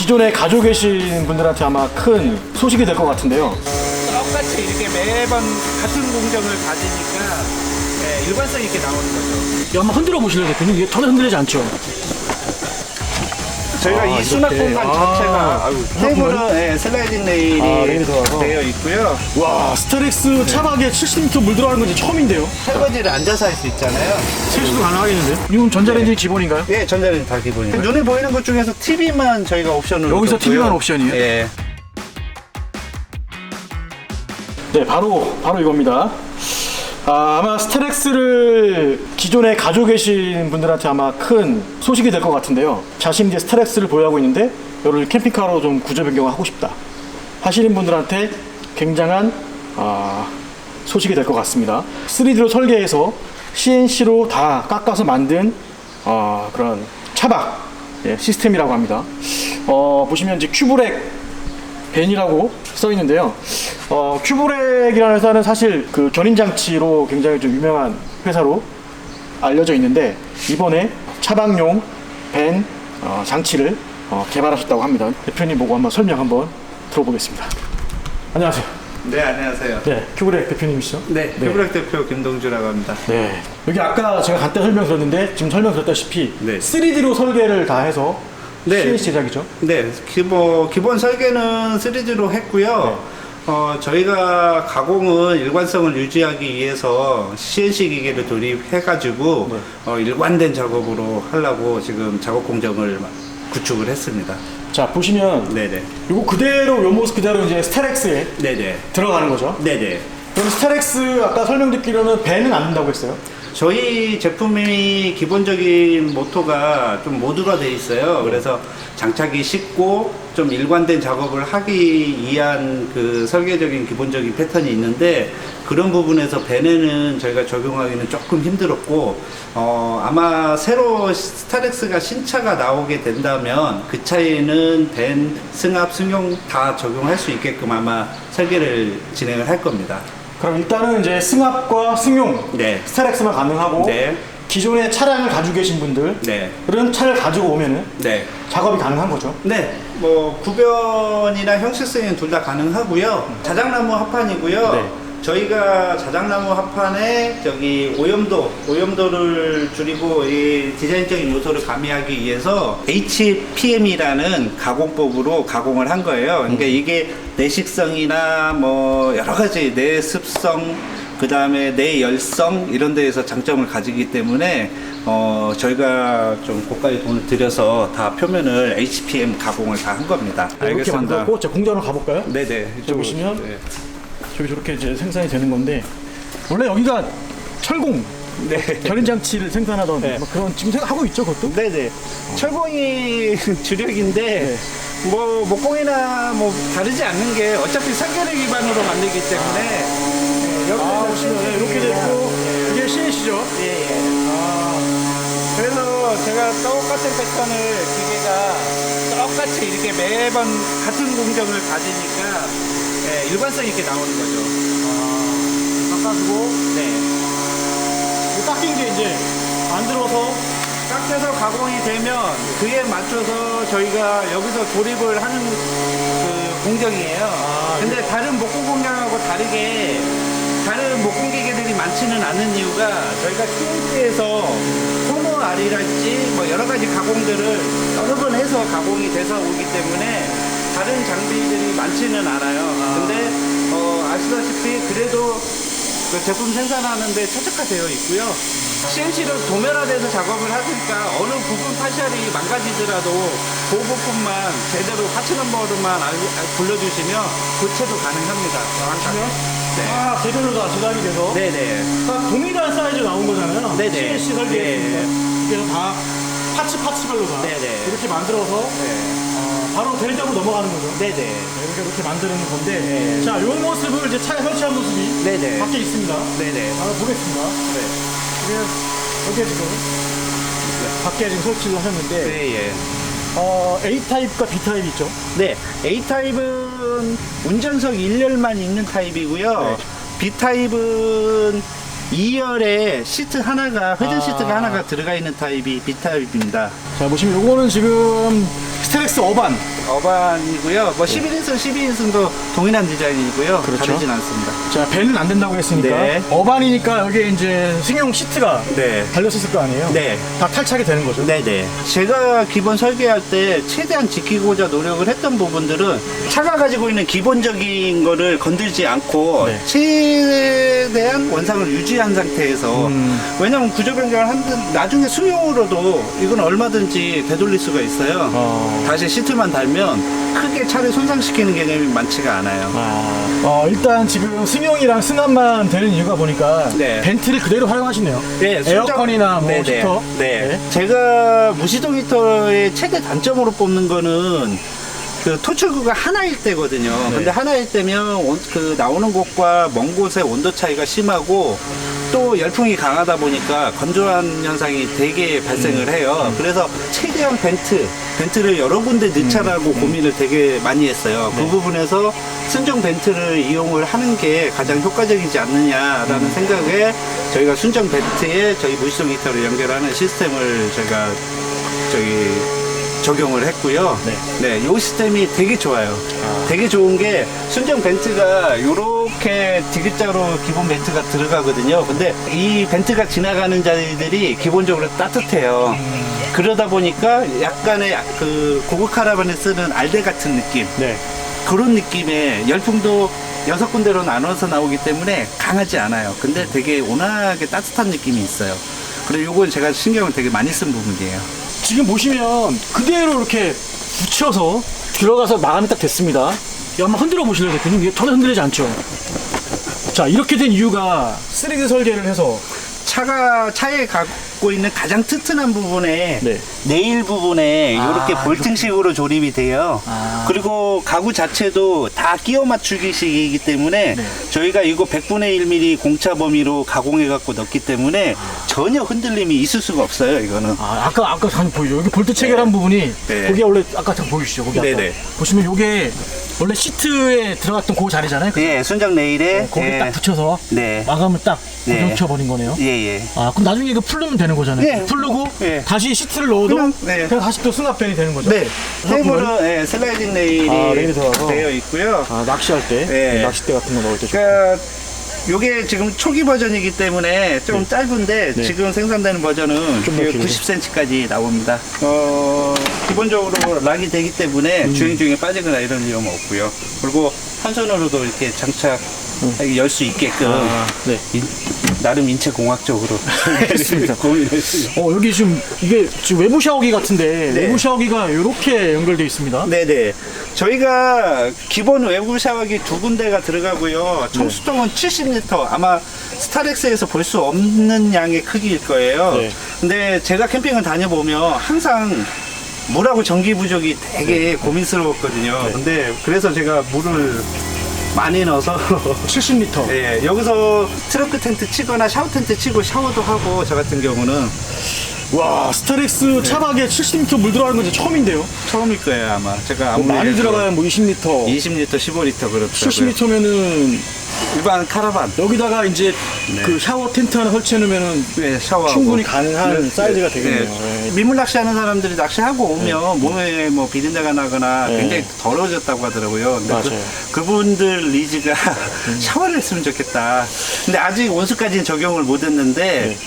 기존에 가지고 계신 분들한테 아마 큰 소식이 될 것 같은데요. 똑같이 이렇게 매번 같은 공정을 가지니까 예, 일관성 있게 나오는 거죠. 이거 한번 흔들어 보실래요, 대표님? 이게 전혀 흔들리지 않죠? 저희가 아, 이 수납 이렇게. 공간 아, 자체가 아유, 테이블은 예, 슬라이딩 레일이 아, 들어가서. 되어 있고요. 와, 스타렉스 차박에 70m 물 들어가는 건지 처음인데요. 설거지를 앉아서 할 수 있잖아요. 세수도 가능하겠는데요? 이건 전자레인지 기본인가요? 예, 전자레인지 다 기본이에요. 눈에 보이는 것 중에서 TV만 저희가 옵션으로 여기서 줬고요. TV 만 옵션이에요? 예. 네, 바로 바로 이겁니다. 아, 아마 스타렉스를 기존에 가지고 계신 분들한테 아마 큰 소식이 될 것 같은데요. 자신이 이제 스타렉스를 보유하고 있는데 이를 캠핑카로 좀 구조 변경하고 싶다 하시는 분들한테 굉장한 아, 소식이 될 것 같습니다. 3D로 설계해서 CNC로 다 깎아서 만든 어, 그런 차박 예, 시스템이라고 합니다. 어, 보시면 이제 큐브렉 벤이라고 써 있는데요. 어, 큐브렉이라는 회사는 사실 그 견인 장치로 굉장히 좀 유명한 회사로 알려져 있는데 이번에 차박용 벤 어, 장치를 어, 개발하셨다고 합니다. 대표님 보고 한번 설명 한번 들어보겠습니다. 안녕하세요. 네, 안녕하세요. 네, 큐브렉 대표님이시죠? 네, 네. 큐브렉 대표 김동주라고 합니다. 네. 여기 아까 제가 간단히 설명드렸는데 지금 설명드렸다시피 네. 3D로 설계를 다 해서 네. CNC 제작이죠. 네, 기본, 기본 설계는 3D로 했고요. 어, 저희가 가공은 일관성을 유지하기 위해서 CNC 기계를 도입해가지고 네. 어, 일관된 작업으로 하려고 지금 작업 공정을 구축을 했습니다. 자, 보시면 네네. 이거 그대로 요 모습 그대로 이제 스타렉스에 네네. 들어가는 거죠. 네네. 그럼 스타렉스 아까 설명 듣기로는 배는 안 된다고 했어요. 저희 제품이 기본적인 모토가 좀 모듈화 돼 있어요. 그래서 장착이 쉽고 좀 일관된 작업을 하기 위한 그 설계적인 기본적인 패턴이 있는데 그런 부분에서 벤에는 저희가 적용하기는 조금 힘들었고 어 아마 새로 스타렉스가 신차가 나오게 된다면 그 차에는 벤, 승합, 승용 다 적용할 수 있게끔 아마 설계를 진행을 할 겁니다. 그럼 일단은 이제 승합과 승용 네. 스타렉스만 가능하고 네. 기존에 차량을 가지고 계신 분들은 네. 차를 가지고 오면은 네. 작업이 가능한 거죠. 네, 뭐 구변이나 형식성은 둘 다 가능하고요. 자작나무 합판이고요. 네. 저희가 자작나무 합판에 저기 오염도, 오염도를 줄이고 이 디자인적인 요소를 가미하기 위해서 HPM이라는 가공법으로 가공을 한 거예요. 그러니까 이게 내식성이나 뭐 여러 가지 내습성, 그 다음에 내 열성 이런 데에서 장점을 가지기 때문에 어, 저희가 좀 고가의 돈을 들여서 다 표면을 HPM 가공을 다 한 겁니다. 이렇게 만들었고 제 공장으로 가볼까요? 네네. 저기 보시면 네. 저기 저렇게 이제 생산이 되는 건데 원래 여기가 철공 네. 견인 장치를 생산하던 네. 뭐 그런 지금 생각하고 있죠, 그것도? 네네. 철공이 주력인데 네. 뭐 목공이나 뭐 다르지 않는 게 어차피 설계를 기반으로 만들기 때문에 네, 여기서 아, 보시면 이렇게 됐고 이게 CNC죠. 예, 예. 그래서 제가 똑같은 패턴을 기계가 똑같이 이렇게 매번 같은 공정을 가지니까 예, 일관성 있게 나오는 거죠. 깎아주고 네. 이 깎인 게 이제 만들어서 깎여서 가공이 되면 그에 맞춰서 저희가 여기서 조립을 하는 그 공정이에요. 아, 근데 다른 목공 공장하고 다르게 다른 목공 기계들이 많지는 않은 이유가 저희가 CNC에서 소모 알이랄지 뭐 여러 가지 가공들을 여러 번 해서 가공이 돼서 오기 때문에 다른 장비들이 많지는 않아요. 근데 어, 아시다시피 그래도 그 제품 생산하는데 최적화되어 있고요. CNC를 도면화돼서 작업을 하니까 어느 부분 파셜이 망가지더라도 그 부분만 제대로 하체 넘버로만 알- 알- 불러주시면 교체도 가능합니다. 정확하게. 네. 아, 개별로 다 제작이 돼서 네네. 다 동일한 사이즈 나온 거잖아요. 네네. CNC 설계했습니다. 그래서 다 파츠 파츠별로 다 네네. 이렇게 만들어서 네. 어, 바로 대리점으로 넘어가는 거죠. 네네. 네, 이렇게 이렇게 만드는 건데 네. 자, 이 모습을 이제 차에 설치한 모습이 네네. 밖에 있습니다. 네네. 바로 보겠습니다. 네. 여기에 지금 밖에 지금 설치를 하셨는데 네, 예. 어, A 타입과 B 타입이 있죠. 네, A 타입은 운전석 1열만 있는 타입이고요. 네. B 타입은 2열에 시트 하나가 회전 아. 시트가 하나가 들어가 있는 타입이 B 타입입니다. 자 보시면 요거는 지금 스테렉스 어반. 어반이고요. 뭐 11인승, 12인승도 동일한 디자인이고요. 그렇죠. 다르진 않습니다. 자, 밴은 안 된다고 했으니까. 네. 어반이니까 여기 이제 승용 시트가 네. 달렸었을 거 아니에요? 네. 다 탈착이 되는 거죠. 네네. 제가 기본 설계할 때 최대한 지키고자 노력을 했던 부분들은 차가 가지고 있는 기본적인 거를 건들지 않고 네. 최대한 원상을 유지한 상태에서 음. 왜냐면 구조 변경을 한 나중에 수용으로도 이건 얼마든지 되돌릴 수가 있어요. 어. 다시 시트만 달면 크게 차를 손상시키는 개념이 많지가 않아요. 아, 어, 일단 지금 승용이랑 승합만 되는 이유가 보니까 네. 벤트를 그대로 활용하시네요. 네, 에어컨이나 뭐 네네. 히터. 네. 제가 무시동 히터의 최대 단점으로 뽑는 거는 그 토출구가 하나일 때거든요. 네. 근데 하나일 때면 온- 그 나오는 곳과 먼 곳의 온도 차이가 심하고 또 열풍이 강하다 보니까 건조한 현상이 되게 발생을 음. 해요. 그래서 최대한 벤트, 벤트를 여러 군데 넣자라고 고민을 되게 많이 했어요. 음. 네. 그 부분에서 순정 벤트를 이용을 하는 게 가장 효과적이지 않느냐라는 음. 생각에 저희가 순정 벤트에 저희 무시동 히터를 연결하는 시스템을 저희가 저기 적용을 했고요. 네. 네, 이 시스템이 되게 좋아요. 되게 좋은 게 순정 벤트가 이렇게 디귿자로 기본 벤트가 들어가거든요. 근데 이 벤트가 지나가는 자리들이 기본적으로 따뜻해요. 그러다 보니까 약간의 그 고급 카라반에 쓰는 알데 같은 느낌. 네. 그런 느낌의 열풍도 여섯 군데로 나눠서 나오기 때문에 강하지 않아요. 근데 되게 온화하게 따뜻한 느낌이 있어요. 그리고 요건 제가 신경을 되게 많이 쓴 부분이에요. 지금 보시면 그대로 이렇게 붙여서 들어가서 마감이 딱 됐습니다. 한번 흔들어 보실래요, 대표님? 전혀 흔들리지 않죠? 자, 이렇게 된 이유가 3D 설계를 해서 차가 차에 갖고 있는 가장 튼튼한 부분에 네. 네일 부분에 아, 이렇게 볼팅식으로 조립이 돼요. 아. 그리고 가구 자체도 다 끼워 맞추기식이기 때문에 네. 저희가 이거 100분의 1mm 공차 범위로 가공해 갖고 넣기 때문에 전혀 흔들림이 있을 수가 없어요. 이거는. 아, 아까 아까 잠깐 보이죠? 여기 볼트 체결한 부분이 네. 거기가 원래 아까 잠깐 보이시죠? 거기 아까 네네. 보시면 요게 원래 시트에 들어갔던 그 자리잖아요. 그 예, 순정 네일에 거기 예. 딱 붙여서 네. 마감을 딱 네. 고정시켜 버린 거네요. 예, 예. 아, 그럼 나중에 이거 풀르면 되는 거잖아요. 네. 풀르고 네. 다시 시트를 넣어도 그냥, 그냥, 네. 다시 또 승합변이 되는 거죠. 네. 테이블은 예, 슬라이딩 네일이 아, 레일이 들어가서? 되어 있고요. 아, 낚시할 때 네. 낚싯대 같은 거 넣을 때 좋고. 그러니까 요게 지금 초기 버전이기 때문에 좀 짧은데 네. 지금 생산되는 버전은 좀더 길게. 90cm까지 나옵니다. 어, 기본적으로 락이 되기 때문에 음. 주행 중에 빠지거나 이런 위험 없고요. 그리고 한 손으로도 이렇게 장착 열 수 있게끔 음. 아, 네. 인- 나름 인체 공학적으로 알겠습니다. 고민했습니다. 어, 여기 지금 이게 지금 외부 샤워기 같은데 네. 외부 샤워기가 이렇게 연결되어 있습니다. 네네. 저희가 기본 외부 샤워기 두 군데가 들어가고요. 청수통은 70리터. 아마 스타렉스에서 볼 수 없는 양의 크기일 거예요. 네. 근데 제가 캠핑을 다녀보면 항상 물하고 전기 부족이 되게 고민스러웠거든요. 근데 그래서 제가 물을 많이 넣어서. 70리터. 네, 여기서 트렁크 텐트 치거나 샤워 텐트 치고 샤워도 하고 저 같은 경우는 와, 스타렉스 차박에 70리터 물 들어가는 건 처음인데요. 처음일 거예요 아마. 제가 뭐 많이 아무리 들어가야 뭐 20리터, 20리터 15리터 그렇더라고요. 70리터면은 일반 카라반 여기다가 이제 그 샤워 텐트 하나 설치해 놓으면은 네, 샤워하고 충분히 가능한 네, 사이즈가 네, 되겠네요. 네. 네. 민물 낚시하는 사람들이 낚시하고 오면 몸에 뭐 비린내가 나거나 네. 굉장히 더러워졌다고 하더라고요. 근데 맞아요. 음. 그, 분들 니즈가 샤워를 했으면 좋겠다. 근데 아직 온수까지는 적용을 못 했는데 네.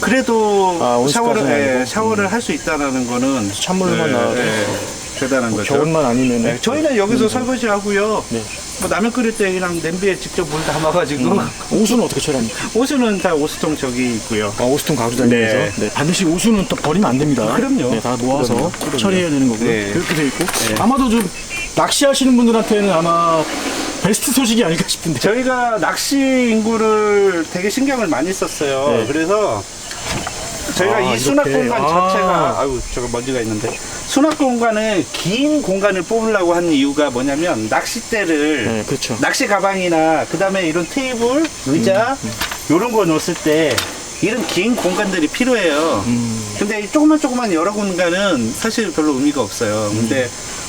그래도 아, 온수까지는 샤워를 예, 아니고? 샤워를 할 수 있다라는 거는 찬물만 나와도? 대단한 거죠. 겨울만 아니면 네, 저희는 여기서 설거지하고요. 네. 뭐 라면 끓일 때 그냥 냄비에 직접 물 담아가지고 오수는 어떻게 처리합니까? 옷은 다 오수통 저기 있고요. 아, 가지고 다니면서 네. 네, 반드시 오수는 또 버리면 안 됩니다. 아, 그럼요. 네, 다 모아서 그럼요. 그럼요. 처리해야 되는 거고요. 네. 그렇게 돼 있고 아마도 좀 낚시하시는 분들한테는 아마 베스트 소식이 아닐까 싶은데. 저희가 낚시 인구를 되게 신경을 많이 썼어요. 네. 그래서 저희가 아, 이 수납 이렇게. 공간 아. 자체가 아유 저거 먼지가 있는데 수납 공간을 긴 공간을 뽑으려고 하는 이유가 뭐냐면 낚싯대를 네, 그렇죠. 낚시 가방이나 그다음에 이런 테이블, 의자 음, 이런 거 놓았을 때 이런 긴 공간들이 필요해요. 음. 근데 이 조그만 조그만 여러 공간은 사실 별로 의미가 없어요. 근데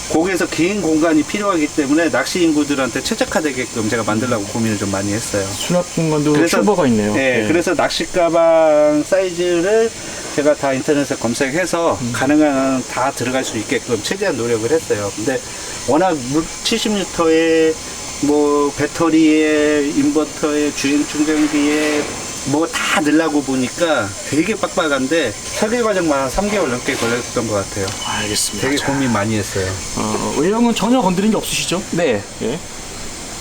거기에서 긴 공간이 필요하기 때문에 낚시 인구들한테 최적화되게끔 제가 만들려고 고민을 좀 많이 했어요. 수납 공간도 그래서- 슈버가 있네요. 네, 예. 그래서 낚시 가방 사이즈를 제가 다 인터넷에 검색해서 음. 가능한 한다 들어갈 수 있게끔 최대한 노력을 했어요. 근데 워낙 70리터에 뭐 배터리에 인버터에 주행 충전기에 뭐 다 넣으려고 보니까 되게 빡빡한데 설계 과정만 한 3개월 넘게 걸렸던 것 같아요. 알겠습니다. 되게 자, 고민 많이 했어요. 어, 외형은 전혀 건드린 게 없으시죠? 네. 예.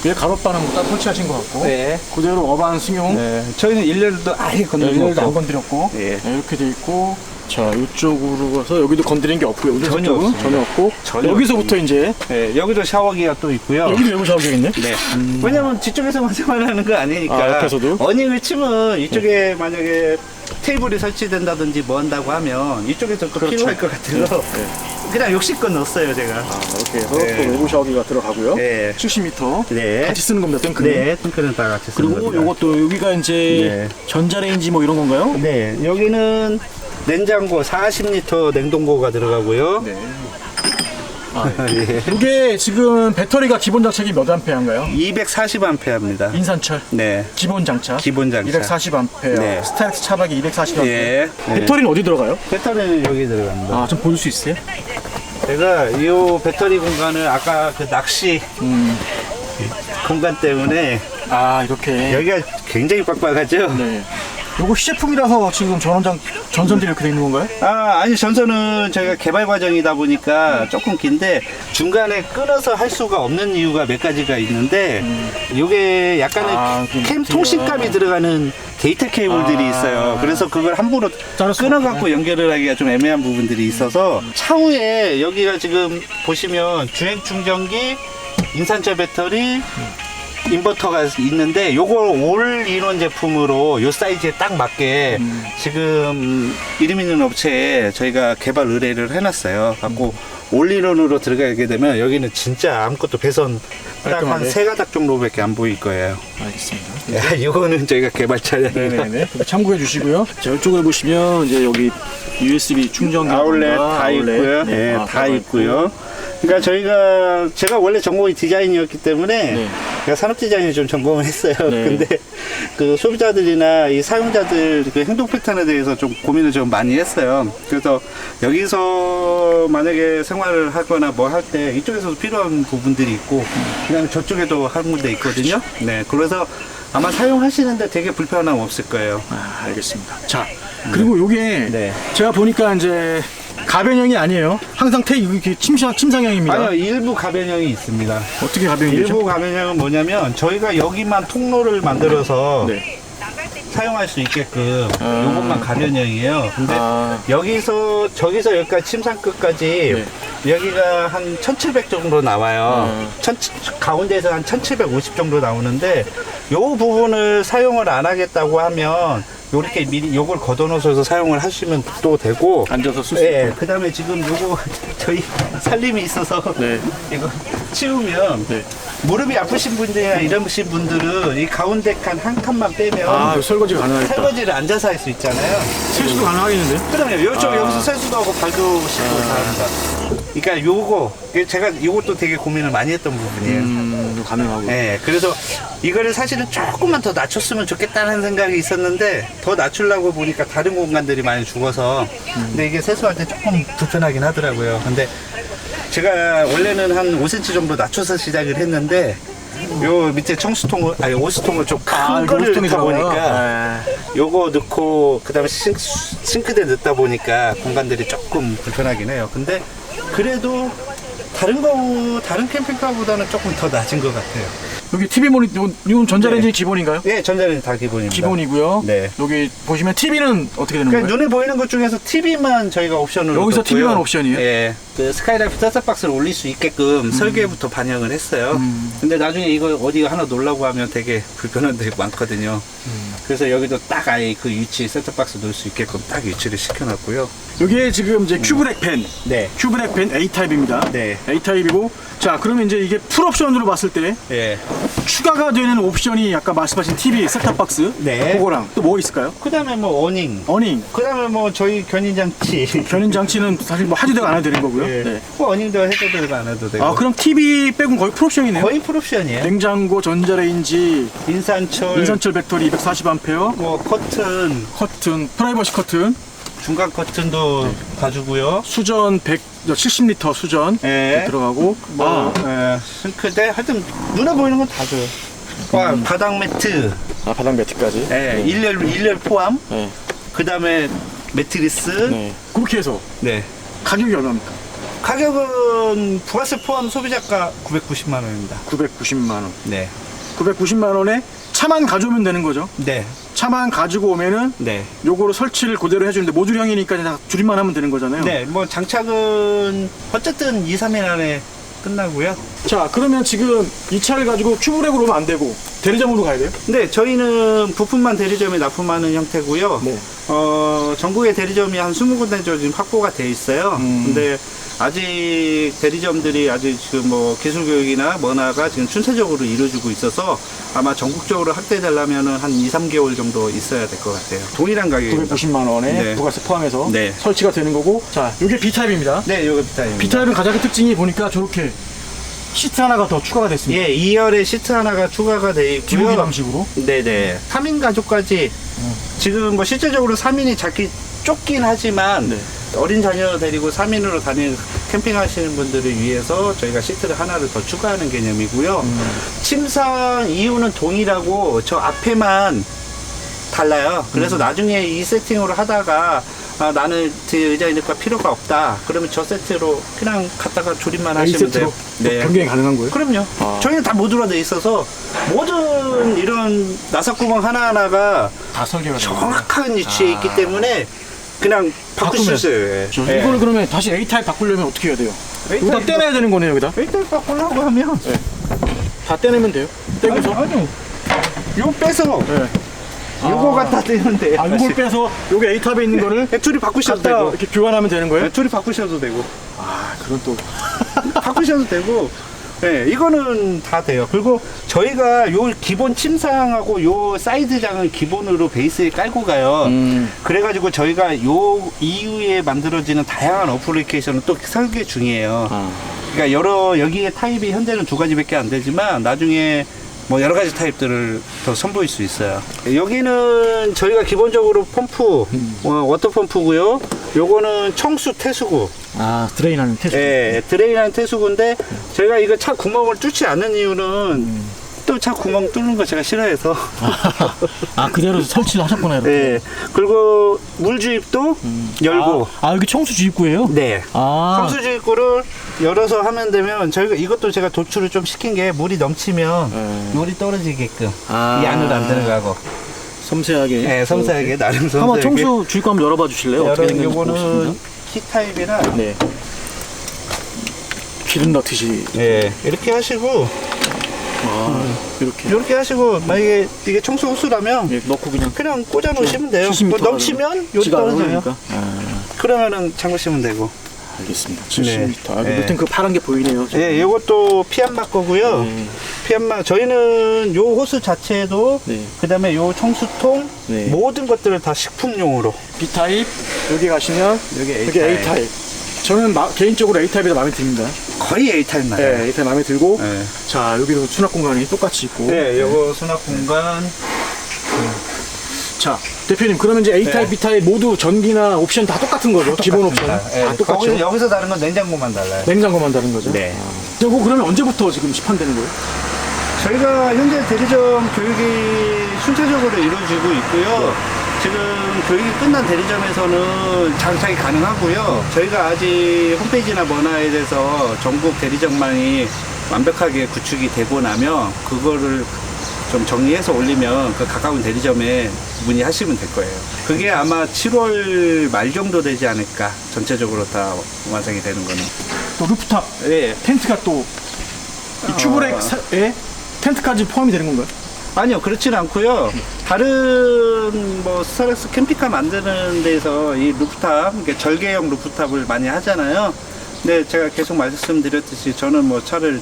위에 가로바는 딱 설치하신 것 같고 네. 그대로 어반 승용 네. 저희는 일렬도 아예 건드린 거 열렬도 안 없고. 건드렸고 예. 네, 이렇게 돼 있고 자 이쪽으로 가서 여기도 건드린 게 없고요. 운전석 전혀 쪽은 없습니다. 전혀 없고 전혀 여기서부터 이제 네, 여기도 샤워기가 또 있고요. 여기도 외부 샤워기겠네. 네. 왜냐면 뒤쪽에서만 생활하는 거 아니니까. 아, 옆에서도? 어닝을 치면 이쪽에 만약에 테이블이 설치된다든지 뭐 한다고 하면 이쪽에서 또 그렇죠. 필요할 것 같아서 네. 그냥 욕심껏 넣었어요, 제가. 아, 이렇게 해서 네. 또 외부 샤워기가 들어가고요. 네. 70m 네. 같이 쓰는 겁니다. 탱크는. 네, 탱크는 다 같이 쓰는 그리고 겁니다. 요것도 여기가 이제 네. 전자레인지 뭐 이런 건가요? 네, 여기는 냉장고 40리터 냉동고가 들어가고요. 네. 아, 예. 이게 지금 배터리가 기본 장착이 몇 암페어인가요? 240A입니다. 인산철 네. 기본 장착. 기본 장착. 240암페어. 네. 스타렉스 차박이 240암페어. 예. 네. 배터리는 어디 들어가요? 배터리는 여기 들어갑니다. 아, 좀 보여줄 수 있어요? 제가 이 배터리 공간을 아까 그 낚시 음. 공간 때문에 아, 이렇게. 여기가 굉장히 빡빡하죠? 네. 요거 시제품이라서 지금 전원장 전선들이 이렇게 돼 있는 건가요? 아, 아니, 전선은 저희가 개발 과정이다 보니까 조금 긴데 중간에 끊어서 할 수가 없는 이유가 몇 가지가 있는데 이게 약간의 아, 좀캠 뒤가- 통신값이 들어가는 데이터 케이블들이 아. 있어요. 그래서 그걸 함부로 자를 수가 끊어갖고 연결을 하기가 좀 애매한 부분들이 있어서 차후에 여기가 지금 보시면 주행 충전기, 인산철 배터리, 인버터가 있는데 요걸 올 인원 제품으로 요 사이즈에 딱 맞게 지금 이름 있는 업체에 저희가 개발 의뢰를 해놨어요. 갖고 올 인원으로 들어가게 되면 여기는 진짜 아무것도 배선 딱 한 깔끔하게. 세 가닥 정도밖에 안 보일 거예요. 알겠습니다. 야, 이거는 저희가 개발 차량이에요. 네네네. 그거 참고해 주시고요. 자, 이쪽에 보시면 이제 여기 USB 충전기 아울렛 다 있고요. 네, 아, 다 있고요. 그러니까 저희가 제가 원래 전공이 디자인이었기 때문에 네. 제가 산업 디자인을 좀 전공을 했어요. 네. 근데 그 소비자들이나 이 사용자들 그 행동 패턴에 대해서 좀 고민을 좀 많이 했어요. 그래서 여기서 만약에 생활을 하거나 뭐 할 때 이쪽에서도 필요한 부분들이 있고 그다음에 저쪽에도 한 군데 있거든요. 네, 그래서 아마 사용하시는데 되게 불편함 없을 거예요. 아, 알겠습니다. 자, 그리고 요게 네. 제가 보니까 이제 가변형이 아니에요. 항상 태 이게 침상 침상형입니다. 아니요, 일부 가변형이 있습니다. 어떻게 가변이 되죠? 일부 가변형은 뭐냐면 저희가 여기만 통로를 만들어서 네. 사용할 수 있게끔 아. 요것만 가변형이에요. 근데 아. 여기서 저기서 여기까지 침상 끝까지 여기가 한 1700 정도 나와요. 음. 천, 가운데에서 한 1750 정도 나오는데 요 부분을 사용을 안 하겠다고 하면 요렇게 미리 요걸 걷어놓으셔서 사용을 하시면 또 되고 앉아서 쓸수 예, 있고. 그 다음에 지금 요거 저희 살림이 있어서 네. 이거 치우면 네. 무릎이 아프신 분들이나 이러신 분들은 이 가운데 칸 한 칸만 빼면 아, 이거 설거지가 가능하겠다. 설거지를 앉아서 할 수 있잖아요. 세수도 가능하겠는데? 그러면 요쪽 아. 여기서 세수도 하고 발도 씻고 다 합니다. 그러니까 요거 제가 요것도 되게 고민을 많이 했던 부분이에요. 가능하고. 네, 그래서 이거를 사실은 조금만 더 낮췄으면 좋겠다는 생각이 있었는데 더 낮추려고 보니까 다른 공간들이 많이 죽어서 근데 이게 세수할 때 조금 불편하긴 하더라고요. 근데 제가 원래는 한 5cm 정도 낮춰서 시작을 했는데 요 밑에 청수통을 아니 오수통을 좀큰 아, 거를 넣다? 보니까 네. 요거 넣고 그다음에 싱크, 싱크대 넣다 보니까 공간들이 조금 불편하긴 해요. 근데 그래도 다른 거 다른 캠핑카보다는 조금 더 낮은 것 같아요. 여기 TV 모니터, 이건 전자레인지 기본인가요? 예, 전자레인지 다 기본입니다. 기본이고요. 네. 여기 보시면 TV는 어떻게 되는 그러니까 거예요? 눈에 보이는 것 중에서 TV만 저희가 옵션으로 여기서 넣었고요. TV 만 옵션이에요? 예. 그 스카이라이프 셋탑박스를 올릴 수 있게끔 설계부터 반영을 했어요. 음. 근데 나중에 이거 어디 하나 놓으려고 하면 되게 불편한 데가 많거든요. 음. 그래서 여기도 딱 아예 그 위치 셋탑박스 놓을 수 있게끔 딱 위치를 시켜놨고요. 여기에 지금 이제 큐브렉 펜, 네. 큐브렉 펜 A 타입입니다. 네. A 타입이고, 자 그러면 이제 이게 풀 옵션으로 봤을 때 예. 추가가 되는 옵션이 아까 말씀하신 TV 셋탑 박스, 네. 그거랑 또 뭐 있을까요? 그다음에 뭐 어닝. 어닝, 그다음에 뭐 저희 견인 장치. 견인 장치는 사실 뭐 하지도 안 해도 되는 거고요. 예. 네. 뭐 어닝도 해도 되고 안 해도 되고. 아 그럼 TV 빼곤 거의 풀 옵션이네요. 거의 풀 옵션이에요. 냉장고, 전자레인지, 인산철, 인산철 배터리 240A, 뭐 커튼, 커튼, 프라이버시 커튼, 중간 커튼도 봐주고요. 수전 170리터 수전 예. 들어가고 뭐 아, 예, 싱크대 하여튼 눈에 보이는 건 다 줘요. 와, 바닥 매트, 아 바닥 매트까지. 예, 일렬 일렬 포함. 네. 그 다음에 매트리스. 네. 그렇게 해서 네. 가격이 얼마입니까? 가격은 부가세 포함 소비자가 990만 원입니다. 990만 원. 네. 990만 원에 차만 가져오면 되는 거죠. 네. 차만 가지고 오면은 네. 요거로 설치를 그대로 해주는데 모듈형이니까 그냥 줄임만 하면 되는 거잖아요. 네, 뭐 장착은 어쨌든 2, 3일 안에 끝나고요. 자 그러면 지금 이 차를 가지고 큐브렉으로 오면 안 되고 대리점으로 가야 돼요? 네, 저희는 부품만 대리점에 납품하는 형태고요. 네. 어, 전국에 대리점이 한 20군데 정도 지금 확보가 돼 있어요. 음. 근데 아직 대리점들이 아직 지금 뭐 기술 교육이나 뭐나가 지금 순차적으로 이루어지고 있어서 아마 전국적으로 확대되려면은 한 2, 3개월 정도 있어야 될 것 같아요. 동일한 가격입니다. 990만 원에 네. 부가세 포함해서 네. 설치가 되는 거고 자 이게 B 타입입니다. 네, 요거 비타입니다. B 타입은 가장 큰 특징이 보니까 저렇게 시트 하나가 더 추가가 됐습니다. 예, 2열에 시트 하나가 추가가 돼 있고요. 방식으로. 네네. 3인 가족까지 지금 뭐 실제적으로 3인이 잡기 좁긴 하지만 네. 어린 자녀 데리고 3인으로 다니는 캠핑 하시는 분들을 위해서 저희가 시트를 하나를 더 추가하는 개념이고요. 침상 이유는 동일하고 저 앞에만 달라요. 그래서 나중에 이 세팅으로 하다가 아, 나는 뒤에 의자 있는 거 필요가 없다. 그러면 저 세트로 그냥 갖다가 조립만 아, 이 하시면 세트로 돼요. 네. 변경이 가능한 거예요? 그럼요. 아. 저희는 다 모듈화 돼 있어서 모든 이런 나사구멍 하나하나가 다 설계가. 정확한 위치에 있기 때문에 그냥 바꿀 수 바꾸면. 있어요. 예. 저 예. 이걸 그러면 다시 A 타입 바꾸려면 어떻게 해야 돼요? 여기다 떼내야 되는 거네요, 여기다. 일단 바꾸려고 하면 다 떼내면 돼요. 떼고서. 아니, 아니요. 요 빼서 네. 요거 아. 갖다 떼면 돼요. 아, 이걸 빼서 여기 A 탑에 있는 거를 배터리 바꾸셔도 갖다 되고 이렇게 교환하면 되는 거예요? 배터리 바꾸셔도 되고 아, 그건 또. 바꾸셔도 되고 네, 이거는 다 돼요. 그리고 저희가 요 기본 침상하고 요 사이드장을 기본으로 베이스에 깔고 가요. 음. 그래가지고 저희가 요 이후에 만들어지는 다양한 어플리케이션은 또 설계 중이에요. 아. 그러니까 여러 여기에 타입이 현재는 두 가지밖에 안 되지만 나중에 뭐 여러 가지 타입들을 더 선보일 수 있어요. 여기는 저희가 기본적으로 펌프, 어, 워터 펌프고요. 요거는 청수 태수구. 아, 드레인하는 테스트. 예, 드레인한 태수구인데 저희가 이거 차 구멍을 뚫지 않는 이유는 또 차 구멍 뚫는 거 제가 싫어해서. 아, 그대로 설치를 하셨구나, 이렇게. 예. 그리고 물 주입도 열고. 아, 아, 여기 청수 주입구예요? 네. 아. 청수 주입구를 열어서 하면 되면 저희가 이것도 제가 도출을 좀 시킨 게 물이 넘치면 네. 물이 떨어지게끔 아. 이 안으로 안 들어가고. 섬세하게. 네, 섬세하게 나름 섬세하게. 한번 청수 주입구 한번 열어봐 주실래요? 어떻게 생겼는지 요거는 보겠습니다. 키 타입이라 네. 기름 넣듯이. 네, 이렇게 하시고 아, 이렇게. 이렇게 하시고 만약에 이게 청소 호스라면 예, 넣고 그냥. 그냥 꽂아 놓으시면 돼요. 70m 뭐 넘치면 요리 지가 떨어져요. 아, 그러면은 잠그시면 되고. 알겠습니다. 70m. 아, 네. 밑에 그 파란 게 보이네요. 지금. 예, 이것도 피안마 거고요. 네. 피안마 저희는 요 호스 자체도 네. 그다음에 요 청수통 네. 모든 것들을 다 식품용으로 B 타입 여기 가시면 여기 A 여기 A 타입. 저는 마- 개인적으로 A 타입이 더 마음에 듭니다. 거의 A 타입 나요. 네, A 타입 마음에 들고. 네. 자 여기도 수납 공간이 똑같이 있고. 네, 요거 수납 공간. 자 대표님 그러면 이제 A 타입, 네. B 타입 모두 전기나 옵션 다 똑같은 거죠? 기본 옵션 네, 다 똑같죠? 거기서 여기서 다른 건 냉장고만 달라요. 냉장고만 다른 거죠? 네. 아. 저거 그러면 언제부터 지금 시판되는 거예요? 저희가 현재 대리점 교육이 순차적으로 이루어지고 있고요. 지금 교육이 끝난 대리점에서는 장착이 가능하고요. 저희가 아직 홈페이지나 뭐나에 대해서 전국 대리점망이 완벽하게 구축이 되고 나면 그거를 좀 정리해서 올리면 그 가까운 대리점에 문의하시면 될 거예요. 그게 아마 7월 말 정도 되지 않을까. 전체적으로 다 완성이 되는 거는. 또 루프탑 예. 텐트가 또이 큐브렉 에 텐트까지 포함이 되는 건가요? 아니요, 그렇진 않고요. 다른 뭐 스타렉스 캠핑카 만드는 데서 이 루프탑, 이게 절개형 루프탑을 많이 하잖아요. 근데 제가 계속 말씀드렸듯이 저는 뭐 차를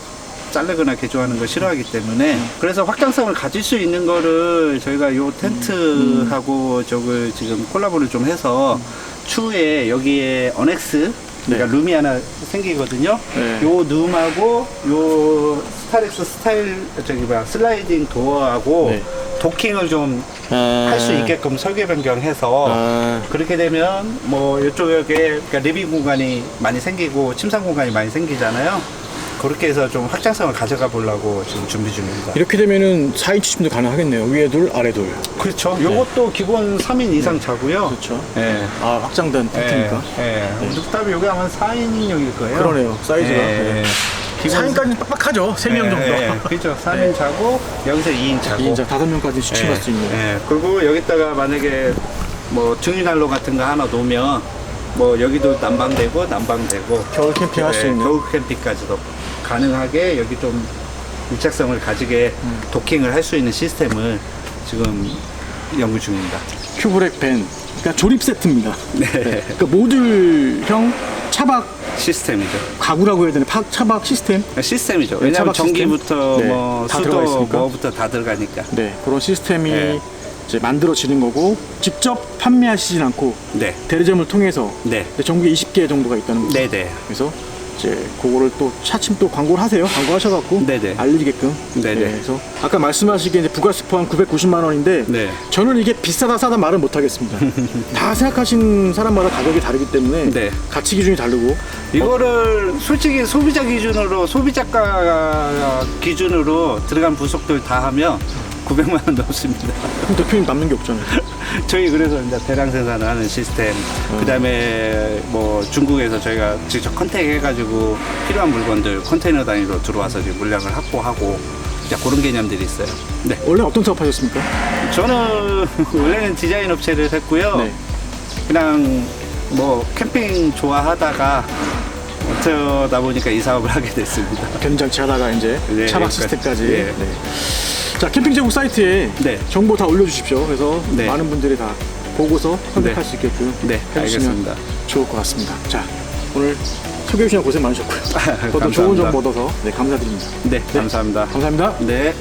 자르거나 개조하는 걸 싫어하기 때문에 그래서 확장성을 가질 수 있는 거를 저희가 요 텐트하고 저걸 지금 콜라보를 좀 해서 추후에 여기에 어넥스 그러니까 네. 룸이 하나 생기거든요. 네. 요 룸하고 요 스타렉스 스타일 저기 뭐야 슬라이딩 도어하고 네. 도킹을 좀 할 수 있게끔 설계 변경해서 아, 그렇게 되면 뭐 이쪽에 그러니까 리빙 공간이 많이 생기고 침상 공간이 많이 생기잖아요. 그렇게 해서 좀 확장성을 가져가 보려고 지금 준비 중입니다. 이렇게 되면은 4인 취침도 가능하겠네요. 위에 둘, 아래 둘. 그렇죠. 요것도 기본 3인 이상 자고요. 그렇죠. 예. 아, 확장된 텐트니까. 예. 예. 루프탑이 여기 아마 4인용일 거예요. 그러네요. 사이즈가. 예. 네. 기본 4인까지는 빡빡하죠. 3명 정도. 예, 예. 그렇죠. 4인 자고 여기서 2인 자고. 2인자 5명까지 취침할 수 있는. 예. 그리고 여기다가 만약에 뭐 중위난로 같은 거 하나 놓으면 뭐 여기도 난방되고 난방되고 겨울 캠핑 할수 예, 있는. 겨울 캠핑까지도 가능하게 여기 좀 밀착성을 가지게 음. 도킹을 할 수 있는 시스템을 지금 연구 중입니다. 큐브렉 밴. 그러니까 조립 세트입니다. 네. 그러니까 모듈형 차박 시스템이죠. 가구라고 해야 되나? 파- 차박 시스템? 시스템이죠. 네, 왜냐하면 차박 시스템? 전기부터 네, 뭐다 들어가 수도 있으니까. 뭐부터 다 들어가니까. 네, 그런 시스템이 네. 이제 만들어지는 거고 직접 판매하시진 않고 네. 대리점을 통해서 네. 근데 전국에 20개 정도가 있다는 거죠. 네네. 그래서 이제 그거를 또 차츰 또 광고를 하세요. 광고하셔갖고 네네. 알리게끔. 네네. 그래서 아까 말씀하시기에 이제 부가스포 한 990만 원인데 네. 저는 이게 비싸다 싸다 말은 못 하겠습니다. 다 생각하신 사람마다 가격이 다르기 때문에 네. 가치 기준이 다르고 이거를 솔직히 소비자 기준으로 소비자가 기준으로 들어간 부속들 다 하면 900만 원 넘습니다. 그럼 대표님 남는 게 없잖아요. 저희 그래서 이제 대량 생산을 하는 시스템, 그다음에 뭐 중국에서 저희가 직접 컨택 해가지고 필요한 물건들 컨테이너 단위로 들어와서 지금 물량을 확보하고 이제 그런 개념들이 있어요. 네, 원래 어떤 사업 하셨습니까? 저는 원래는 디자인 업체를 했고요. 네. 그냥 뭐 캠핑 좋아하다가 어쩌다 보니까 이 사업을 하게 됐습니다. 견장치 하다가 이제 네, 차박. 시스템까지. 예. 네. 자 캠핑 제국 사이트에 네. 정보 다 올려주십시오. 그래서 네. 많은 분들이 다 보고서 선택할 네. 수 있게끔 네, 해주시면 알겠습니다. 좋을 것 같습니다. 자 오늘 소개해 주시는 고생 많으셨고요. 저도 좋은 감사합니다. 정보 얻어서 네, 감사드립니다. 네, 감사합니다. 감사합니다. 네.